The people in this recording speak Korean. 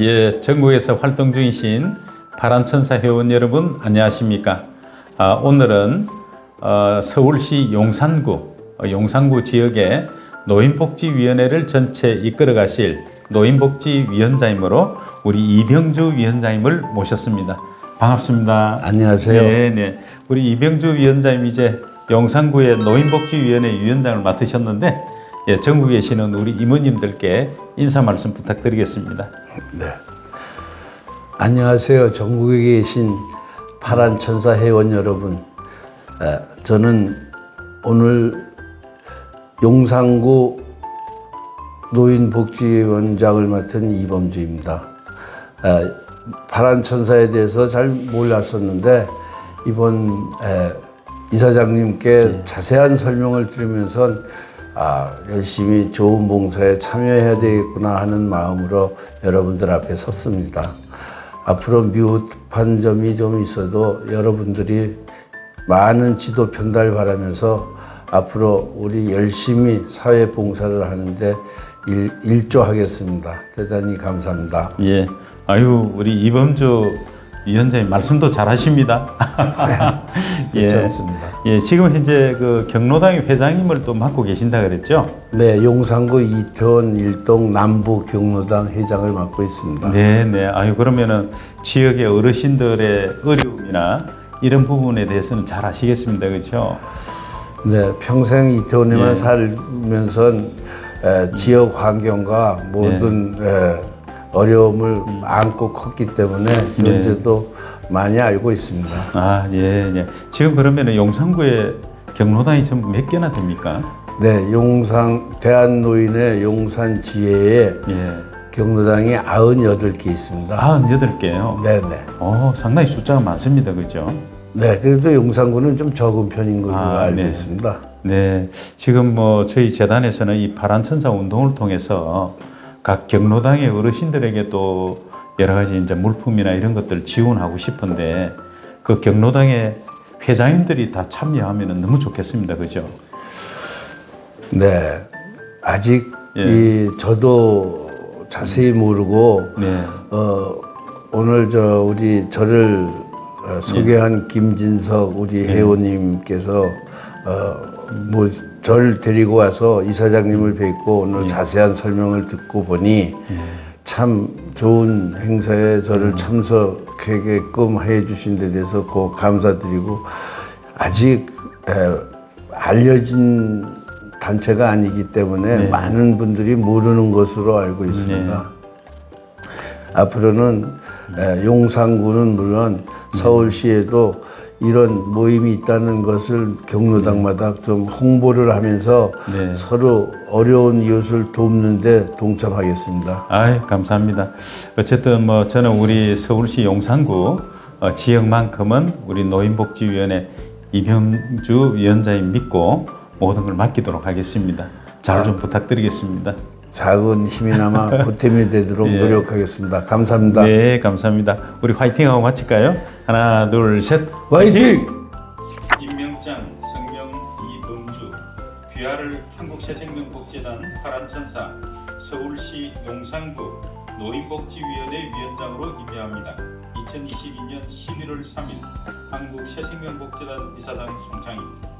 예, 전국에서 활동 중이신 파란천사 회원 여러분 안녕하십니까? 아, 오늘은 어, 서울시 용산구 어, 용산구 지역의 노인복지위원회를 전체 이끌어 가실 노인복지위원장님으로 우리 이병주 위원장님을 모셨습니다. 반갑습니다. 안녕하세요. 네, 네. 우리 이병주 위원장님 이제 용산구의 노인복지위원회 위원장을 맡으셨는데 예, 전국에 계시는 우리 이모님들께 인사 말씀 부탁드리겠습니다. 네. 안녕하세요. 전국에 계신 파란 천사 회원 여러분. 에, 저는 오늘 용산구 노인복지원장을 맡은 이범주입니다. 에, 파란 천사에 대해서 잘 몰랐었는데 이번 에, 이사장님께 자세한 설명을 들으면서 아, 열심히 좋은 봉사에 참여해야 되겠구나 하는 마음으로 여러분들 앞에 섰습니다. 앞으로 미흡한 점이 좀 있어도 여러분들이 많은 지도 편달 바라면서 앞으로 우리 열심히 사회 봉사를 하는데 일, 일조하겠습니다. 대단히 감사합니다. 예. 아유, 우리 이범주 위원장님 말씀도 잘하십니다. 괜찮습니다. 예, 지금 현재 그 경로당의 회장님을 또 맡고 계신다 그랬죠? 네, 용산구 이태원 일동 남부 경로당 회장을 맡고 있습니다. 네, 네. 아유, 그러면은 지역의 어르신들의 어려움이나 이런 부분에 대해서는 잘 아시겠습니다. 그렇죠? 네, 평생 이태원에만 예. 살면서 에, 지역 환경과 모든 에, 어려움을 안고 컸기 때문에 현재도 많이 알고 있습니다. 아, 예, 예. 지금 그러면은 용산구에 경로당이 전부 몇 개나 됩니까? 네, 용산 대한노인의 용산 지혜에 예. 경로당이 98개 있습니다. 98개요. 네, 네. 어, 상당히 숫자가 많습니다. 그죠? 네, 그래도 용산구는 좀 적은 편인 걸로 아, 알고 네. 있습니다. 네, 지금 뭐 저희 재단에서는 이 파란천사 운동을 통해서 각 경로당의 어르신들에게 또 여러 가지 이제 물품이나 이런 것들을 지원하고 싶은데 그 경로당의 회장님들이 다 참여하면 너무 좋겠습니다. 그죠? 네, 아직 예. 이 저도 자세히 모르고 네. 어, 오늘 저 우리 저를 어, 소개한 김진석 우리 회원님께서 어, 뭐 저를 데리고 와서 이사장님을 뵙고 오늘 자세한 설명을 듣고 보니 참 좋은 행사에 저를 참석하게끔 해 주신 데 대해서 고 감사드리고 아직 에, 알려진 단체가 아니기 때문에 많은 분들이 모르는 것으로 알고 있습니다. 앞으로는 에, 용산구는 물론 서울시에도 이런 모임이 있다는 것을 경로당마다 좀 홍보를 하면서 네. 서로 어려운 이웃을 돕는데 동참하겠습니다. 아이, 감사합니다. 어쨌든 뭐 저는 우리 서울시 용산구 어, 지역만큼은 우리 노인복지위원회 이병주 위원장님 믿고 모든 걸 맡기도록 하겠습니다. 잘 좀 부탁드리겠습니다. 작은 힘이나마 보탬이 되도록 예. 노력하겠습니다. 감사합니다. 네, 감사합니다. 우리 화이팅하고 마칠까요? 하나, 둘, 셋. 화이팅! 임명장, 성명 이범주, 귀하를 한국새생명복지단 파란천사, 서울시 용산구 노인복지위원회 위원장으로 임명합니다. 2022년 11월 3일 한국새생명복지단 이사장 송창입니다.